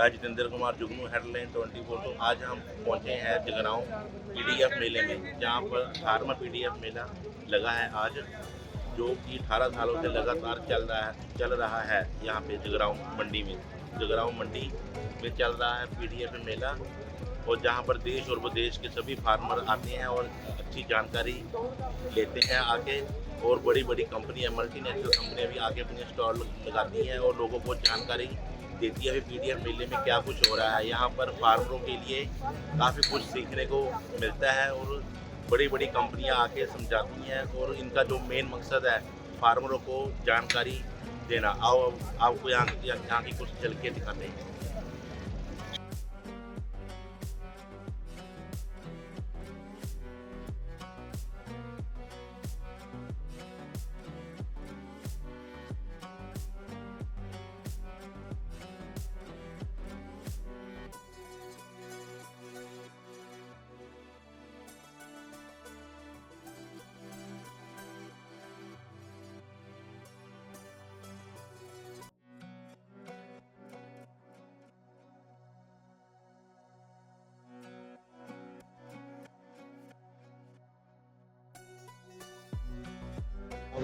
मैं जितेंद्र कुमार जुगनू हेडलाइन 24 तो आज हम पहुँचे हैं जगरांव पीडीएफ मेले में, जहाँ पर अठारहवा पीडीएफ मेला लगा है आज, जो कि 18 सालों से लगातार चल रहा है, चल रहा है यहाँ पे जगरांव मंडी में। जगरांव मंडी में चल रहा है पीडीएफ मेला, और जहाँ पर देश और विदेश के सभी फार्मर आते हैं और अच्छी जानकारी लेते हैं आके और बड़ी बड़ी कंपनियाँ मल्टीनेशनल कंपनियाँ भी आके अपने स्टॉल लगाती हैं और लोगों को जानकारी देती है पीडीएफ मेले में क्या कुछ हो रहा है? यहाँ पर फार्मरों के लिए काफ़ी कुछ सीखने को मिलता है और बड़ी बड़ी कंपनियाँ आके समझाती हैं और इनका जो मेन मकसद है फार्मरों को जानकारी देना। आओ आपको यहाँ यहाँ की कुछ झलके दिखाते हैं।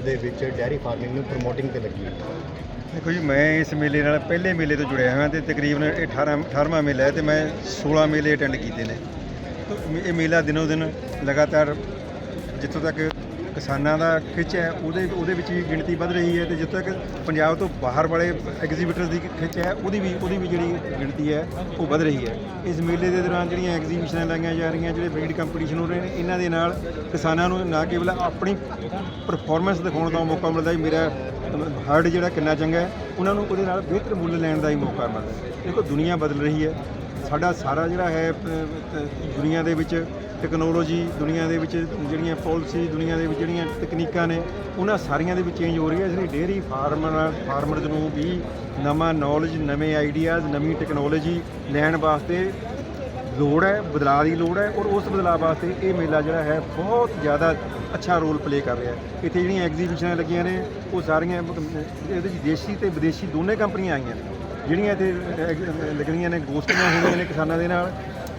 ਦੇ ਵਿੱਚ ਡੈਰੀ ਫਾਰਮਿੰਗ ਨੂੰ ਪ੍ਰਮੋਟਿੰਗ ਤੇ ਲੱਗੀ ਹੈ। ਦੇਖੋ ਜੀ, ਮੈਂ ਇਸ ਮੇਲੇ ਨਾਲ ਪਹਿਲੇ ਮੇਲੇ ਤੋਂ ਜੁੜਿਆ ਹੋਇਆ ਤੇ ਤਕਰੀਬਨ ਇਹ 18 18ਵਾਂ ਮੇਲਾ ਹੈ ਤੇ ਮੈਂ 16 ਮੇਲੇ ਅਟੈਂਡ ਕੀਤੇ ਨੇ। ਇਹ ਮੇਲਾ ਦਿਨੋ ਦਿਨ ਲਗਾਤਾਰ ਜਿੱਥੋਂ ਤੱਕ ਕਿਸਾਨਾਂ ਦਾ ਖਿੱਚ ਹੈ, ਉਹਦੇ ਉਹਦੇ ਵਿੱਚ ਵੀ ਗਿਣਤੀ ਵੱਧ ਰਹੀ ਹੈ ਤੇ ਜਿੱਥੋਂ ਤੱਕ ਪੰਜਾਬ ਤੋਂ ਬਾਹਰ ਵਾਲੇ ਐਗਜ਼ੀਬਿਟਰਸ ਦੀ ਖਿੱਚ ਹੈ, ਉਹਦੀ ਵੀ ਉਹਦੀ ਵੀ ਜਿਹੜੀ ਗਿਣਤੀ ਹੈ, ਉਹ ਵੱਧ ਰਹੀ ਹੈ। ਇਸ ਮੇਲੇ ਦੇ ਦੌਰਾਨ ਜਿਹੜੀਆਂ ਐਗਜ਼ੀਬਿਸ਼ਨਾਂ ਲਾਈਆਂ ਜਾ ਰਹੀਆਂ, ਜਿਹੜੇ ਬਰੀਡ ਕੰਪੀਟੀਸ਼ਨ ਹੋ ਰਹੇ ਨੇ, ਇਹਨਾਂ ਦੇ ਨਾਲ ਕਿਸਾਨਾਂ ਨੂੰ ਨਾ ਕੇਵਲ ਆਪਣੀ ਪਰਫਾਰਮੈਂਸ ਦਿਖਾਉਣ ਦਾ ਮੌਕਾ ਮਿਲਦਾ ਹੈ ਮੇਰਾ ਹਰਡ ਜਿਹੜਾ ਕਿੰਨਾ ਚੰਗਾ ਹੈ, ਉਹਨਾਂ ਨੂੰ ਉਹਦੇ ਨਾਲ ਬਿਹਤਰ ਮੁੱਲ ਲੈਣ ਦਾ ਹੀ ਮੌਕਾ ਮਿਲਦਾ ਦੇਖੋ, ਦੁਨੀਆ ਬਦਲ ਰਹੀ ਹੈ। ਸਾਡਾ ਸਾਰਾ ਜਿਹੜਾ ਹੈ ਦੁਨੀਆ ਦੇ ਵਿੱਚ ਟੈਕਨੋਲੋਜੀ ਦੁਨੀਆ ਦੇ ਵਿੱਚ ਜਿਹੜੀਆਂ ਪਾਲਿਸੀ ਦੁਨੀਆ ਦੇ ਵਿੱਚ ਜਿਹੜੀਆਂ ਤਕਨੀਕਾਂ ਨੇ, ਉਹਨਾਂ ਸਾਰੀਆਂ ਦੇ ਵਿੱਚ ਚੇਂਜ ਹੋ ਰਹੀ ਹੈ। ਇਸ ਲਈ ਡੇਅਰੀ ਫਾਰਮਰ ਫਾਰਮਰਜ਼ ਨੂੰ ਵੀ ਨਵਾਂ ਨੌਲੇਜ ਨਵੇਂ ਆਈਡੀਆਜ਼ ਨਵੀਂ ਟੈਕਨੋਲੋਜੀ ਲੈਣ ਵਾਸਤੇ ਲੋੜ ਹੈ, ਬਦਲਾਅ ਦੀ ਲੋੜ ਹੈ ਔਰ ਉਸ ਬਦਲਾਅ ਵਾਸਤੇ ਇਹ ਮੇਲਾ ਜਿਹੜਾ ਹੈ ਬਹੁਤ ਜ਼ਿਆਦਾ ਅੱਛਾ ਰੋਲ ਪਲੇ ਕਰ ਰਿਹਾ ਹੈ। ਇੱਥੇ ਜਿਹੜੀਆਂ ਐਗਜ਼ੀਬਿਸ਼ਨਾਂ ਲੱਗੀਆਂ ਨੇ, ਉਹ ਸਾਰੀਆਂ ਇਹਦੇ ਵਿੱਚ ਦੇਸ਼ੀ ਤੇ ਵਿਦੇਸ਼ੀ ਦੋਨੇ ਕੰਪਨੀਆਂ ਆਈਆਂ ਨੇ। ਜਿਹੜੀਆਂ ਇੱਥੇ ਐਗ- ਲੱਗਣੀਆਂ ਨੇ, ਗੋਸ਼ਟੀਆਂ ਹੋਈਆਂ ਨੇ ਕਿਸਾਨਾਂ ਦੇ ਨਾਲ,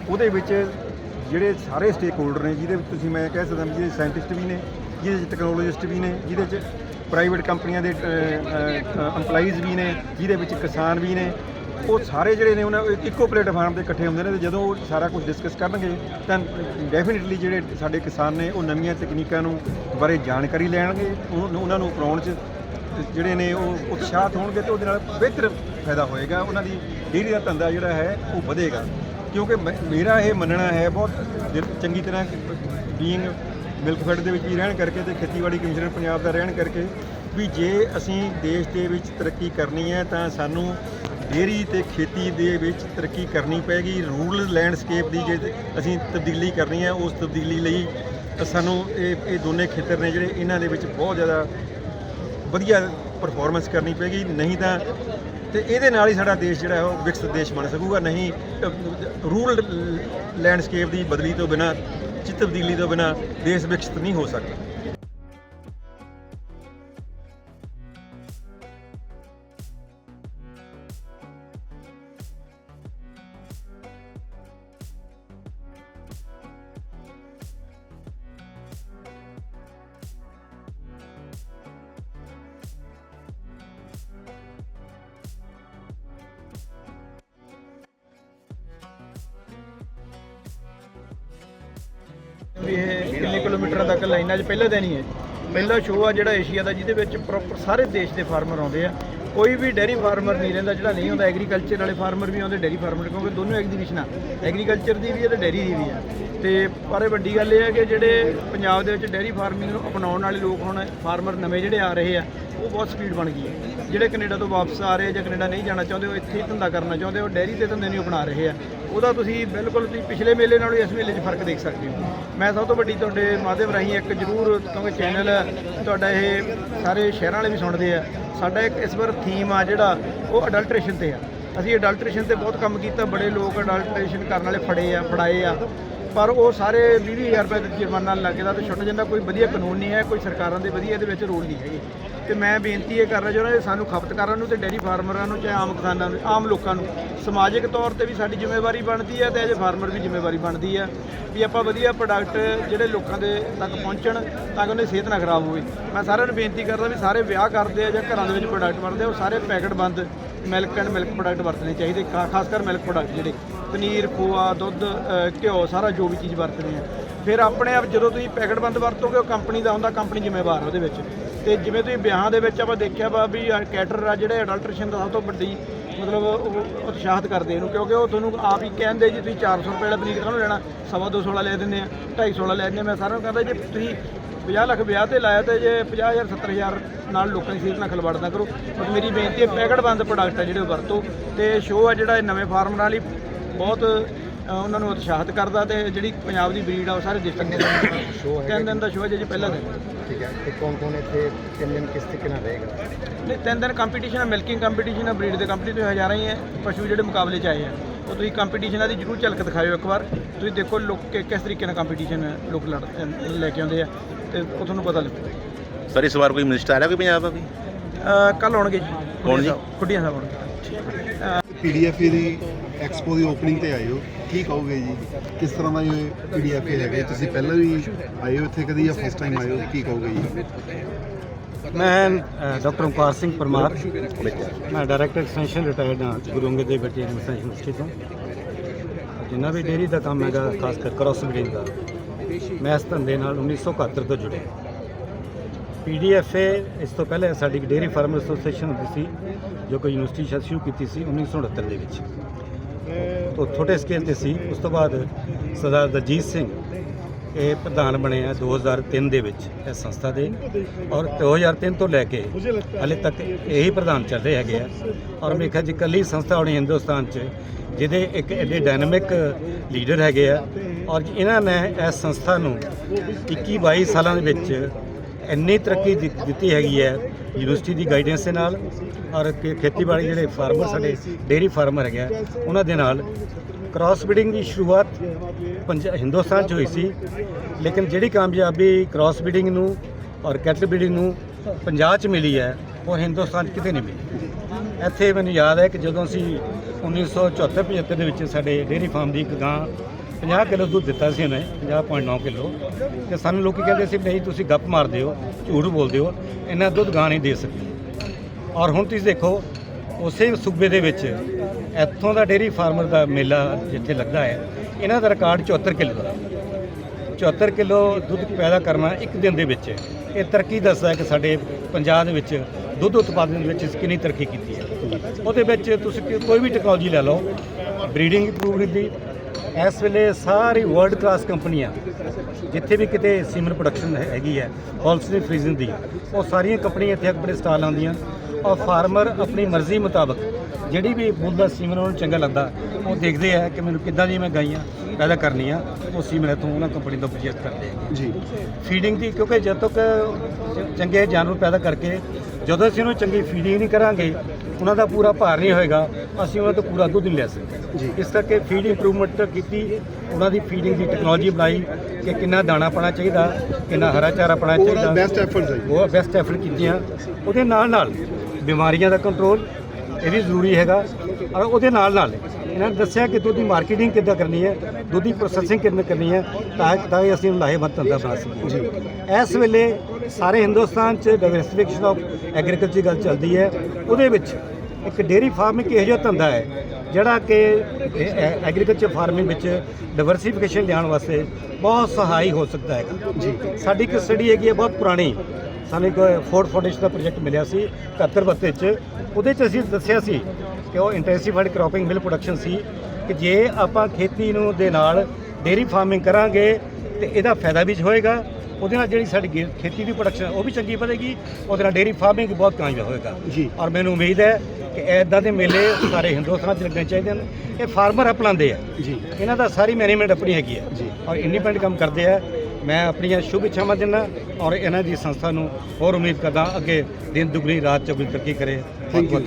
ਉਹਦੇ ਵਿੱਚ ਜਿਹੜੇ ਸਾਰੇ ਸਟੇਕ ਹੋਲਡਰ ਨੇ, ਜਿਹਦੇ ਵਿੱਚ ਤੁਸੀਂ ਮੈਂ ਕਹਿ ਸਕਦਾ ਜਿਹਦੇ ਸਾਇੰਟਿਸਟ ਵੀ ਨੇ, ਜਿਹਦੇ ਵਿੱਚ ਟੈਕਨੋਲੋਜਿਸਟ ਵੀ ਨੇ, ਜਿਹਦੇ ਵਿੱਚ ਪ੍ਰਾਈਵੇਟ ਕੰਪਨੀਆਂ ਦੇ EMPLOYEES ਵੀ ਨੇ, ਜਿਹਦੇ ਵਿੱਚ ਕਿਸਾਨ ਵੀ ਨੇ, ਉਹ ਸਾਰੇ ਜਿਹੜੇ ਨੇ ਉਹਨਾਂ ਇੱਕੋ ਪਲੇਟਫਾਰਮ ਤੇ ਇਕੱਠੇ ਹੁੰਦੇ ਨੇ ਤੇ ਜਦੋਂ ਉਹ ਸਾਰਾ ਕੁਝ ਡਿਸਕਸ ਕਰਨਗੇ, ਤਾਂ ਡੈਫੀਨਿਟਲੀ ਜਿਹੜੇ ਸਾਡੇ ਕਿਸਾਨ ਨੇ, ਉਹ ਨਵੀਆਂ ਤਕਨੀਕਾਂ ਨੂੰ ਬਾਰੇ ਜਾਣਕਾਰੀ ਲੈਣਗੇ, ਉਹ- ਉਹਨਾਂ ਨੂੰ ਅਪਣਾਉਣ 'ਚ ਜਿਹੜੇ ਨੇ ਉਹ ਉਤਸ਼ਾਹਤ ਹੋਣਗੇ ਤੇ ਉਹਦੇ ਨਾਲ ਬਿਹਤਰ ਫਾਇਦਾ ਹੋਏਗਾ, ਉਹਨਾਂ ਦੀ ਡੇਅਰੀ ਦਾ ਧੰਦਾ ਜਿਹੜਾ ਹੈ, ਉਹ ਵਧੇਗਾ। ਕਿਉਂਕਿ ਮੈਂ- ਮੇਰਾ ਇਹ ਮੰਨਣਾ ਹੈ ਬਹੁਤ ਦਿਲ- ਚੰਗੀ ਤਰ੍ਹਾਂ ਬੀਇੰਗ ਮਿਲਕਫੈਡ ਦੇ ਵਿੱਚ ਵੀ ਰਹਿਣ ਕਰਕੇ ਤੇ ਖੇਤੀਬਾੜੀ ਕਮਿਸ਼ਨਰ ਪੰਜਾਬ ਦਾ ਰਹਿਣ ਕਰਕੇ ਵੀ ਜੇ ਅਸੀਂ ਦੇਸ਼ ਦੇ ਵਿੱਚ ਤਰੱਕੀ ਕਰਨੀ ਹੈ ਤਾਂ ਸਾਨੂੰ ਡੇਅਰੀ ਤੇ ਖੇਤੀ ਦੇ ਵਿੱਚ ਤਰੱਕੀ ਕਰਨੀ ਪਏਗੀ। ਰੂਰਲ ਲੈਂਡਸਕੇਪ ਦੀ ਜੇ ਅਸੀਂ ਤਬਦੀਲੀ ਕਰਨੀ ਹੈ, ਉਸ ਤਬਦੀਲੀ ਲਈ ਸਾਨੂੰ ਇਹ ਇਹ ਦੋਨੇ ਖੇਤਰ ਨੇ ਜਿਹੜੇ ਇਹਨਾਂ ਦੇ ਵਿੱਚ ਬਹੁਤ ਜ਼ਿਆਦਾ ਵਧੀਆ ਪਰਫਾਰਮੈਂਸ ਕਰਨੀ ਪਏਗੀ। ਨਹੀਂ ਤਾਂ ਤੇ ਇਹਦੇ ਨਾਲ ਹੀ ਸਾਡਾ ਦੇਸ਼ ਜਿਹੜਾ ਉਹ ਵਿਕਸਿਤ ਦੇਸ਼ ਬਣ ਸਕੂਗਾ, ਨਹੀਂ ਰੂਰਲ ਲੈਂਡਸਕੇਪ ਦੀ ਬਦਲੀ ਤੋਂ ਬਿਨਾ ਚਿੱਤ ਤਬਦੀਲੀ ਤੋਂ ਬਿਨਾ ਦੇਸ਼ ਵਿਕਸਿਤ ਨਹੀਂ ਹੋ ਸਕਦਾ। ਵੀ ਇਹ ਕਿੰਨੇ ਕਿਲੋਮੀਟਰਾਂ ਤੱਕ ਲਾਈਨਾਂ 'ਚ ਪਹਿਲਾ ਦਿਨ ਹੀ। ਹੈ ਪਹਿਲਾ ਸ਼ੋਅ ਆ ਜਿਹੜਾ ਏਸ਼ੀਆ ਦਾ, ਜਿਹਦੇ ਵਿੱਚ ਪ੍ਰੋਪਰ ਸਾਰੇ ਦੇਸ਼ ਦੇ ਫਾਰਮਰ ਆਉਂਦੇ ਆ। ਕੋਈ ਵੀ ਡੈਰੀ ਫਾਰਮਰ ਨਹੀਂ ਰਹਿੰਦਾ, ਜਿਹੜਾ ਨਹੀਂ ਹੁੰਦਾ ਐਗਰੀਕਲਚਰ ਵਾਲੇ ਫਾਰਮਰ ਵੀ ਆਉਂਦੇ ਡੈਰੀ ਫਾਰਮਰ ਕਿਉਂਕਿ ਦੋਨੋਂ ਐਗਜ਼ੀਬਿਸ਼ਨਾਂ ਐਗਰੀਕਲਚਰ ਦੀ ਵੀ ਹੈ ਤੇ ਡੈਰੀ ਦੀ ਵੀ ਹੈ ਤੇ ਪਰ ਇਹ ਵੱਡੀ ਗੱਲ ਇਹ ਹੈ ਕਿ ਜਿਹੜੇ ਪੰਜਾਬ ਦੇ ਵਿੱਚ ਡੈਰੀ ਫਾਰਮਿੰਗ ਨੂੰ ਅਪਣਾਉਣ ਵਾਲੇ ਲੋਕ ਹੁਣ ਫਾਰਮਰ ਨਵੇਂ ਜਿਹੜੇ ਆ ਰਹੇ ਆ, ਉਹ ਬਹੁਤ ਸਪੀਡ ਬਣ ਗਈ ਹੈ ਜਿਹੜੇ ਕੈਨੇਡਾ ਤੋਂ ਵਾਪਸ ਆ ਰਹੇ ਜਾਂ ਕੈਨੇਡਾ ਨਹੀਂ ਜਾਣਾ ਚਾਹੁੰਦੇ, ਉਹ ਇੱਥੇ ਹੀ ਧੰਦਾ ਕਰਨਾ ਚਾਹੁੰਦੇ, ਉਹ ਡੈਰੀ ਦੇ ਧੰਦੇ ਨੂੰ ਅਪਣਾ ਰਹੇ ਆ। ਉਹਦਾ ਤੁਸੀਂ ਬਿਲਕੁਲ ਤੁਸੀਂ ਪਿਛਲੇ ਮੇਲੇ ਨਾਲੋਂ ਇਸ ਮੇਲੇ 'ਚ ਫ਼ਰਕ ਦੇਖ ਸਕਦੇ ਹੋ। ਮੈਂ ਸਭ ਤੋਂ ਵੱਡੀ ਤੁਹਾਡੇ ਮਾਧਿਅਮ ਰਾਹੀਂ ਇੱਕ ਜ਼ਰੂਰ ਕਿਉਂਕਿ ਚੈਨਲ ਤੁਹਾਡਾ ਇਹ ਸਾਰੇ ਸ਼ਹਿਰਾਂ ਵਾਲੇ ਵੀ ਸੁਣਦੇ ਆ। ਸਾਡਾ ਇੱਕ ਇਸ ਵਾਰ ਥੀਮ ਆ ਜਿਹੜਾ, ਉਹ ਅਡਲਟ੍ਰੇਸ਼ਨ ਤੇ ਆ। ਅਸੀਂ ਅਡਲਟ੍ਰੇਸ਼ਨ ਤੇ ਬਹੁਤ ਕੰਮ ਕੀਤਾ, ਬੜੇ ਲੋਕ ਅਡਲਟ੍ਰੇਸ਼ਨ ਕਰਨ ਵਾਲੇ ਫੜੇ ਆ, ਫੜਾਏ ਆ। ਪਰ ਉਹ ਸਾਰੇ 20 ਹਜ਼ਾਰ ਰੁਪਏ ਦਾ ਜੁਰਮਾਨਾ ਲੱਗਦਾ ਤੇ ਛੁੱਟ ਜਾਂਦਾ, ਕੋਈ ਵਧੀਆ ਕਾਨੂੰਨ ਨਹੀਂ ਹੈ, ਕੋਈ ਸਰਕਾਰਾਂ ਦੇ ਵਧੀਆ ਇਹਦੇ ਵਿੱਚ ਰੋਲ ਨਹੀਂ ਹੈਗੇ। ਤੇ ਮੈਂ ਬੇਨਤੀ ਇਹ ਕਰਨਾ ਚਾਹੁੰਦਾ ਕਿ ਸਾਨੂੰ ਖਪਤਕਾਰਾਂ ਨੂੰ ਤੇ ਡੇਅਰੀ ਫਾਰਮਰਾਂ ਨੂੰ ਚਾਹੇ ਆਮ ਕਿਸਾਨਾਂ ਨੂੰ, ਆਮ ਲੋਕਾਂ ਨੂੰ, ਸਮਾਜਿਕ ਤੌਰ ਤੇ ਵੀ ਸਾਡੀ ਜ਼ਿੰਮੇਵਾਰੀ ਬਣਦੀ ਹੈ ਤੇ ਅਜੇ ਫਾਰਮਰ ਵੀ ਜ਼ਿੰਮੇਵਾਰੀ ਬਣਦੀ ਹੈ ਵੀ ਆਪਾਂ ਵਧੀਆ ਪ੍ਰੋਡਕਟ ਜਿਹੜੇ ਲੋਕਾਂ ਦੇ ਤੱਕ ਪਹੁੰਚਣ ਤਾਂ ਕਿ ਉਹਨਾਂ ਦੀ ਸਿਹਤ ਨਾ ਖਰਾਬ ਹੋਵੇ। ਮੈਂ ਸਾਰਿਆਂ ਨੂੰ ਬੇਨਤੀ ਕਰਦਾ ਵੀ ਸਾਰੇ ਵਿਆਹ ਕਰਦੇ ਆ ਜਾਂ ਘਰਾਂ ਦੇ ਵਿੱਚ ਪ੍ਰੋਡਕਟ ਵਰਤਦੇ ਆ, ਉਹ ਸਾਰੇ ਪੈਕਟ ਬੰਦ ਮਿਲਕ ਐਂਡ ਮਿਲਕ ਪ੍ਰੋਡਕਟ ਵਰਤਣੇ ਚਾਹੀਦੇ, ਖਾ- ਖਾਸ ਕਰ ਮਿਲਕ ਪ੍ਰੋਡਕਟ ਜਿਹੜੇ। ਪਨੀਰ, ਖੋਆ, ਦੁੱਧ ਘਿਓ, ਸਾਰਾ ਜੋ ਵੀ ਚੀਜ਼ ਵਰਤਦੇ ਆ। ਫਿਰ ਆਪਣੇ ਆਪ ਜਦੋਂ ਤੁਸੀਂ ਪੈਕਟ ਬੰਦ ਵਰਤੋਗੇ, ਉਹ ਕੰਪਨੀ ਦਾ ਹੁੰਦਾ ਕੰਪਨੀ ਜ਼ਿੰਮੇਵਾਰ ਉਹਦੇ ਵਿੱਚ। ਤੇ ਜਿਵੇਂ ਤੁਸੀਂ ਵਿਆਹਾਂ ਦੇ ਵਿੱਚ ਆਪਾਂ ਦੇਖਿਆ ਵਾ ਵੀ ਕੈਟਰ ਆ ਜਿਹੜੇ ਅਡਲਟ੍ਰੇਸ਼ਨ ਦਾ ਸਭ ਤੋਂ ਵੱਡੀ ਮਤਲਬ ਉਹ ਉਤਸ਼ਾਹਤ ਕਰਦੇ ਇਹਨੂੰ, ਕਿਉਂਕਿ ਉਹ ਤੁਹਾਨੂੰ ਆਪ ਹੀ ਕਹਿੰਦੇ ਜੀ ਤੁਸੀਂ 400 ਰੁਪਏ ਵਾਲਾ ਪਨੀਰ ਕਾਹਨੂੰ ਲੈਣਾ, ਸਵਾ ਦੋ ਸੌ ਵਾਲਾ ਲੈ ਦਿੰਦੇ ਆ 250 ਵਾਲਾ ਲੈ ਦਿੰਦੇ ਆ, ਮੈਂ ਸਾਰਿਆਂ ਨੂੰ ਕਹਿੰਦਾ ਜੇ ਤੁਸੀਂ 50 ਲੱਖ ਵਿਆਹ ਤੇ ਲਾਇਆ ਤੇ ਜੇ 50000 70000 ਨਾਲ ਲੋਕਾਂ ਦੀ ਸਿਹਤ ਨਾਲ ਖਿਲਵਾੜ ਨਾ ਕਰੋ। ਬਸ ਮੇਰੀ ਬੇਨਤੀ ਹੈ, ਪੈਕਟ ਬੰਦ ਪ੍ਰੋਡਕਟ ਆ ਜਿਹੜੇ ਉਹ ਵਰਤੋ ਤੇ ਸ਼ੋਅ ਆ ਜਿਹੜਾ ਇਹ ਨਵੇਂ ਫਾਰਮਰਾਂ ਲਈ ਬਹੁਤ ਉਹਨਾਂ ਨੂੰ ਉਤਸ਼ਾਹਿਤ ਕਰਦਾ ਤੇ ਜਿਹੜੀ ਪੰਜਾਬ ਦੀ ਬਰੀਡ ਆ ਉਹ ਸਾਰੇ ਦੇਸ਼ਾਂ ਦੇ ਸ਼ੋਅ ਤਿੰਨ ਦਿਨ ਦਾ ਸ਼ੋਅ ਹੈ ਜੀ ਪਹਿਲਾ ਦਿਨ। ਠੀਕ ਹੈ ਤੇ ਕੌਣ ਕੌਣ ਇੱਥੇ ਤਿੰਨ ਦਿਨ ਕਿਸ ਤਰੀਕੇ ਨਾਲ ਰਹੇਗਾ? ਨਹੀਂ ਤਿੰਨ ਦਿਨ ਕੰਪੀਟੀਸ਼ਨ ਹੈ ਮਿਲਕਿੰਗ ਕੰਪੀਟੀਸ਼ਨ ਹੈ ਬਰੀਡ ਦੇ ਕੰਪੀਟੀਸ਼ਨ ਹਜ਼ਾਰਾਂ ਹੀ ਹੈ ਪਸ਼ੂ ਜਿਹੜੇ ਮੁਕਾਬਲੇ 'ਚ ਆਏ ਆ। ਉਹ ਤੁਸੀਂ ਕੰਪੀਟੀਸ਼ਨਾਂ ਦੀ ਜ਼ਰੂਰ ਝਲਕ ਦਿਖਾਇਓ ਇੱਕ ਵਾਰ। ਤੁਸੀਂ ਦੇਖੋ ਲੋਕ ਕਿ- ਕਿਸ ਤਰੀਕੇ ਨਾਲ ਕੰਪੀਟੀਸ਼ਨ ਲੋਕ ਲੜ ਲੈ ਕੇ ਆਉਂਦੇ ਆ ਤੇ ਉਹ ਤੁਹਾਨੂੰ ਪਤਾ ਲੱਗੂ ਸਰ ਇਸ ਵਾਰ ਕੋਈ ਮਿਨਿਸਟਰ ਆ ਰਿਹਾ ਕੋਈ ਪੰਜਾਬ ਦਾ ਵੀ? ਕੱਲ ਆਉਣਗੇ ਜੀ। ਕੌਣ ਜੀ? ਖੁੱਡੀਆਂ ਸਾਹਿਬ। ਆਉਣਗੇ। ਪੀਡੀਐਫ ਦੀ ਐਕਸਪੋ ਦੀ ਓਪਨਿੰਗ ਤੇ ਆਏ ਹੋ ਕੀ ਕਹੋਗੇ ਜੀ? ਕਿਸ ਤਰ੍ਹਾਂ ਦਾ ਇਹ ਪੀਡੀਐਫ ਹੈਗੇ? ਤੁਸੀਂ ਪਹਿਲਾਂ ਵੀ ਆਏ ਹੋ ਇੱਥੇ ਕਦੀ ਜਾਂ ਫਸਟ ਟਾਈਮ ਆਏ ਹੋ? ਕੀ ਕਹੋਗੇ ਜੀ? ਮੈਂ ਡਾਕਟਰ ਓਮਕਾਰ ਸਿੰਘ ਪਰਮਾਰ। ਮੈਂ ਡਾਇਰੈਕਟਰ ਐਕਸਟੈਂਸ਼ਨ ਰਿਟਾਇਰਡ ਹਾਂ। ਗੁਰੂ ਅੰਗਦ ਦੇਵ ਬੱਟੀ ਯੂਨੀਵਰਸਿਟੀ ਤੋਂ। ਜਿੰਨਾ ਵੀ ਡੇਅਰੀ ਦਾ ਕੰਮ ਹੈਗਾ, ਖਾਸ ਕਰ ਕ੍ਰਾਸ ਬਰੀਡਿੰਗ ਦਾ, ਮੈਂ ਇਸ ਧੰਦੇ ਨਾਲ 1971 ਤੋਂ ਜੁੜਿਆ। ਪੀਡੀਐਫਏ ਇਸ ਤੋਂ ਪਹਿਲੇ ਸਾਡੀ ਡੇਅਰੀ ਫਾਰਮ ਐਸੋਸੀਏਸ਼ਨ ਹੁੰਦੀ ਸੀ, ਜੋ ਕਿ ਯੂਨੀਵਰਸਿਟੀ ਸ਼ੁਰੂ ਕੀਤੀ ਸੀ 1969 ਦੇ ਵਿੱਚ। ਤੋਂ ਛੋਟੇ ਸਕੇਲ ਤੇ ਸੀ। ਉਸ ਤੋਂ ਬਾਅਦ ਸਰਦਾਰ ਦਜੀਤ ਸਿੰਘ ਇਹ ਪ੍ਰਧਾਨ ਬਣੇ ਆ 2003 ਦੇ ਵਿੱਚ ਇਸ ਸੰਸਥਾ ਦੇ। ਔਰ 2003 ਤੋਂ ਲੈ ਕੇ ਹਾਲੇ ਤੱਕ ਇਹੀ ਪ੍ਰਧਾਨ ਚੱਲ ਰਹੇ ਹੈਗੇ ਆ। ਔਰ ਮੇਰੇ ਜੀ 'ਚ ਇਕੱਲੀ ਸੰਸਥਾ ਹੋਣੀ ਹਿੰਦੁਸਤਾਨ 'ਚ, ਜਿਹਦੇ ਇੱਕ ਐਡੇ ਡਾਇਨਾਮਿਕ ਲੀਡਰ ਹੈਗੇ ਆ। ਔਰ ਇਹਨਾਂ ਨੇ ਇਸ ਸੰਸਥਾ ਨੂੰ 21 22 ਸਾਲਾਂ ਦੇ ਵਿੱਚ ਇੰਨੀ ਤਰੱਕੀ ਦਿੱਤ- ਦਿੱਤੀ ਹੈਗੀ ਹੈ ਯੂਨੀਵਰਸਿਟੀ ਦੀ ਗਾਈਡੈਂਸ ਦੇ ਨਾਲ ਔਰ ਖੇ- ਖੇਤੀਬਾੜੀ ਜਿਹੜੇ ਫਾਰਮਰ ਸਾਡੇ ਡੇਅਰੀ ਫਾਰਮਰ ਹੈਗੇ ਆ, ਉਹਨਾਂ ਦੇ ਨਾਲ ਕ੍ਰਾਸ ਬਰੀਡਿੰਗ ਦੀ ਸ਼ੁਰੂਆਤ ਪੰਜ, ਹਿੰਦੁਸਤਾਨ 'ਚ ਹੋਈ ਸੀ। ਲੇਕਿਨ ਜਿਹੜੀ ਕਾਮਯਾਬੀ ਕ੍ਰਾਸ ਬਰੀਡਿੰਗ ਨੂੰ ਔਰ ਕੈਟਲ ਬਰੀਡਿੰਗ ਨੂੰ ਪੰਜਾਬ 'ਚ ਮਿਲੀ ਹੈ, ਉਹ ਹਿੰਦੁਸਤਾਨ 'ਚ ਕਿਤੇ ਨਹੀਂ ਮਿਲੀ। ਇੱਥੇ ਮੈਨੂੰ ਯਾਦ ਹੈ ਕਿ ਜਦੋਂ ਅਸੀਂ 1974-75 ਦੇ ਵਿੱਚ ਸਾਡੇ ਡੇਅਰੀ ਫਾਰਮ ਦੀ ਇੱਕ ਗਾਂ 50 ਕਿਲੋ ਦੁੱਧ ਦਿੱਤਾ ਸੀ ਉਹਨੇ 50.9 ਕਿਲੋ। ਤੇ ਸਾਨੂੰ ਲੋਕੀ ਕਹਿੰਦੇ ਸੀ ਵੀ ਨਹੀਂ, ਤੁਸੀਂ ਗੱਪ ਮਾਰਦੇ ਹੋ ਝੂਠ ਬੋਲਦੇ ਹੋ ਇੰਨਾ ਦੁੱਧ ਗਾਂ ਨਹੀਂ ਦੇ ਸਕਦੀ। ਔਰ ਹੁਣ ਤੁਸੀਂ ਦੇਖੋ, ਉਸੇ ਸੂਬੇ ਦੇ ਵਿੱਚ ਇੱਥੋਂ ਦਾ ਡੇਅਰੀ ਫਾਰਮਰ ਦਾ ਮੇਲਾ ਜਿੱਥੇ ਲੱਗਦਾ ਹੈ, ਇਹਨਾਂ ਦਾ ਰਿਕਾਰਡ 74 ਕਿਲੋ ਦਾ 74 ਕਿਲੋ ਦੁੱਧ ਪੈਦਾ ਕਰਨਾ ਇੱਕ ਦਿਨ ਦੇ ਵਿੱਚ ਇਹ ਤਰੱਕੀ ਦੱਸਦਾ ਕਿ ਸਾਡੇ ਪੰਜਾਬ ਦੇ ਵਿੱਚ ਦੁੱਧ ਉਤਪਾਦਨ ਦੇ ਵਿੱਚ ਕਿੰਨੀ ਤਰੱਕੀ ਕੀਤੀ ਹੈ। ਉਹਦੇ ਵਿੱਚ ਤੁਸੀਂ ਕੋਈ- ਵੀ ਟੈਕਨੋਲੋਜੀ ਲੈ ਲਓ ਬਰੀਡਿੰਗ ਇੰਪਰੂਵ ਦੀ ਇਸ ਵੇਲੇ ਸਾਰੀ ਵਰਲਡ ਕਲਾਸ ਕੰਪਨੀਆਂ ਜਿੱਥੇ ਵੀ ਕਿਤੇ ਸੀਮਨ ਪ੍ਰੋਡਕਸ਼ਨ ਹੈਗੀ ਹੈ ਹੋਲਸੇਲ ਫਰੀਜ਼ਨ ਦੀ ਉਹ ਸਾਰੀਆਂ ਕੰਪਨੀਆਂ ਇੱਥੇ ਆਪਣੇ ਸਟਾਲ ਲਾਉਂਦੀਆਂ ਔਰ ਫਾਰਮਰ ਆਪਣੀ ਮਰਜ਼ੀ ਮੁਤਾਬਕ ਜਿਹੜੀ ਵੀ ਮੁੱਲ ਦਾ ਸੀਮਨ ਉਹਨਾਂ ਨੂੰ ਚੰਗਾ ਲੱਗਦਾ ਉਹ ਦੇਖਦੇ ਆ ਕਿ ਮੈਨੂੰ ਕਿੱਦਾਂ ਦੀ ਮੈਂ ਗਾਈਆਂ ਪੈਦਾ ਕਰਨੀ ਆ ਉਹ ਸੀਮਨ ਇੱਥੋਂ ਉਹਨਾਂ ਕੰਪਨੀ ਤੋਂ ਪਰਚੇਸ ਕਰਦੇ ਆ। ਜੀ। ਫੀਡਿੰਗ ਦੀ ਕਿਉਂਕਿ ਜਦ ਤੱਕ ਚੰਗੇ ਜਾਨਵਰ ਪੈਦਾ ਕਰਕੇ ਜਦੋਂ ਅਸੀਂ ਉਹਨੂੰ ਚੰਗੀ ਫੀਡਿੰਗ ਨਹੀਂ ਕਰਾਂਗੇ ਉਹਨਾਂ ਦਾ ਪੂਰਾ ਭਾਰ ਨਹੀਂ ਹੋਏਗਾ ਅਸੀਂ ਉਹਨਾਂ ਤੋਂ ਪੂਰਾ ਦੁੱਧ ਨਹੀਂ ਲੈ ਸਕਦੇ। ਇਸ ਕਰਕੇ ਫੀਡ ਇੰਪਰੂਵਮੈਂਟ ਕੀਤੀ ਉਹਨਾਂ ਦੀ ਫੀਡਿੰਗ ਦੀ ਟੈਕਨੋਲੋਜੀ ਬਣਾਈ ਕਿ ਕਿੰਨਾ ਦਾਣਾ ਪਾਣਾ ਚਾਹੀਦਾ ਕਿੰਨਾ ਹਰਾ ਚਾਰਾ ਪਾਣਾ ਚਾਹੀਦਾ ਬੈਸਟ ਐਫਰਟਸ ਹੈ। ਉਹ ਬੈਸਟ ਐਫਰਟ ਕੀਤੀਆਂ ਉਹਦੇ ਨਾਲ ਨਾਲ ਬਿਮਾਰੀਆਂ ਦਾ ਕੰਟਰੋਲ ਇਹ ਵੀ ਜ਼ਰੂਰੀ ਹੈਗਾ ਔਰ ਉਹਦੇ ਨਾਲ ਨਾਲ ਇਹਨਾਂ ਨੇ ਦੱਸਿਆ ਕਿ ਦੁੱਧ ਦੀ ਮਾਰਕੀਟਿੰਗ ਕਿੱਦਾਂ ਕਰਨੀ ਹੈ ਦੁੱਧ ਦੀ ਪ੍ਰੋਸੈਸਿੰਗ ਕਿੱਦਾਂ ਕਰਨੀ ਹੈ ਤਾਂ ਤਾਂ ਕਿ ਅਸੀਂ ਲਾਹੇਵੰਦ ਧੰਦਾ ਬਣਾ ਸਕੀਏ। ਜੀ। ਇਸ ਵੇਲੇ ਸਾਰੇ ਹਿੰਦੁਸਤਾਨ 'ਚ ਡਾਇਵਰਸਿਫਿਕੇਸ਼ਨ ਆਫ ਐਗਰੀਕਲਚਰ ਗੱਲ ਚੱਲਦੀ ਹੈ। ਉਹਦੇ ਵਿੱਚ ਇੱਕ ਡੇਅਰੀ ਫਾਰਮ ਇੱਕ ਇਹੋ ਜਿਹਾ ਧੰਦਾ ਹੈ ਜਿਹੜਾ ਕਿ ਐਗਰੀਕਲਚਰ ਫਾਰਮਿੰਗ ਵਿੱਚ ਡਾਇਵਰਸਿਫਿਕੇਸ਼ਨ ਲਿਆਉਣ ਵਾਸਤੇ ਬਹੁਤ ਸਹਾਈ ਹੋ ਸਕਦਾ ਹੈ ਜੀ। ਸਾਡੀ ਇੱਕ ਸਟੱਡੀ ਹੈਗੀ ਹੈ ਬਹੁਤ ਪੁਰਾਣੀ। ਸਾਨੂੰ ਇੱਕ ਫੋਰਡ ਫਾਊਂਡੇਸ਼ਨ ਦਾ ਪ੍ਰੋਜੈਕਟ ਮਿਲਿਆ ਸੀ 71 72 ਚ। ਉਹਦੇ ਚ ਅਸੀਂ ਦੱਸਿਆ ਸੀ ਕਿ ਉਹ ਇੰਟੈਂਸੀਫਾਈਡ ਕ੍ਰੌਪਿੰਗ ਮਿਲ ਪ੍ਰੋਡਕਸ਼ਨ ਸੀ ਕਿ ਜੇ ਆਪਾਂ ਖੇਤੀ ਨੂੰ ਦੇ ਨਾਲ ਡੇਅਰੀ ਫਾਰਮਿੰਗ ਕਰਾਂਗੇ ਤੇ ਇਹਦਾ ਫਾਇਦਾ ਵੀ ਹੋਏਗਾ ਉਹਦੇ ਨਾਲ ਜਿਹੜੀ ਸਾਡੀ ਗੇ- ਖੇਤੀ ਦੀ ਪ੍ਰੋਡਕਸ਼ਨ ਉਹ ਵੀ ਚੰਗੀ ਵਧੇਗੀ ਉਹਦੇ ਨਾਲ ਡੇਅਰੀ ਫਾਰਮਿੰਗ ਬਹੁਤ ਕਾਮਯਾਬ ਹੋਏਗਾ। ਜੀ। ਔਰ ਮੈਨੂੰ ਉਮੀਦ ਹੈ ਕਿ ਇਦਾਂ ਦੇ ਮੇਲੇ ਸਾਰੇ ਹਿੰਦੁਸਤਾਨ 'ਚ ਲੱਗਣੇ ਚਾਹੀਦੇ ਹਨ। ਇਹ ਫਾਰਮਰ ਅਪਣਾਉਂਦੇ ਆ। ਜੀ। ਇਹਨਾਂ ਦਾ ਸਾਰੀ ਮੈਨੇਜਮੈਂਟ ਆਪਣੀ ਹੈਗੀ ਹੈ ਜੀ। ਔਰ ਇੰਡੀਪੈਂਡੈਂਟ ਕੰਮ ਕਰਦੇ ਆ। ਮੈਂ ਆਪਣੀਆਂ ਸ਼ੁਭ ਇੱਛਾਵਾਂ ਦਿੰਦਾ ਔਰ ਇਹਨਾਂ ਦੀ ਸੰਸਥਾ ਨੂੰ ਹੋਰ ਉਮੀਦ ਕਰਦਾ ਅੱਗੇ ਦਿਨ ਦੁਗਣੀ ਰਾਤ ਚੌਗੁਣੀ ਤਰੱਕੀ ਕਰੇ। ਬਹੁਤ ਬਹੁਤ ਧੰਨਵਾਦ।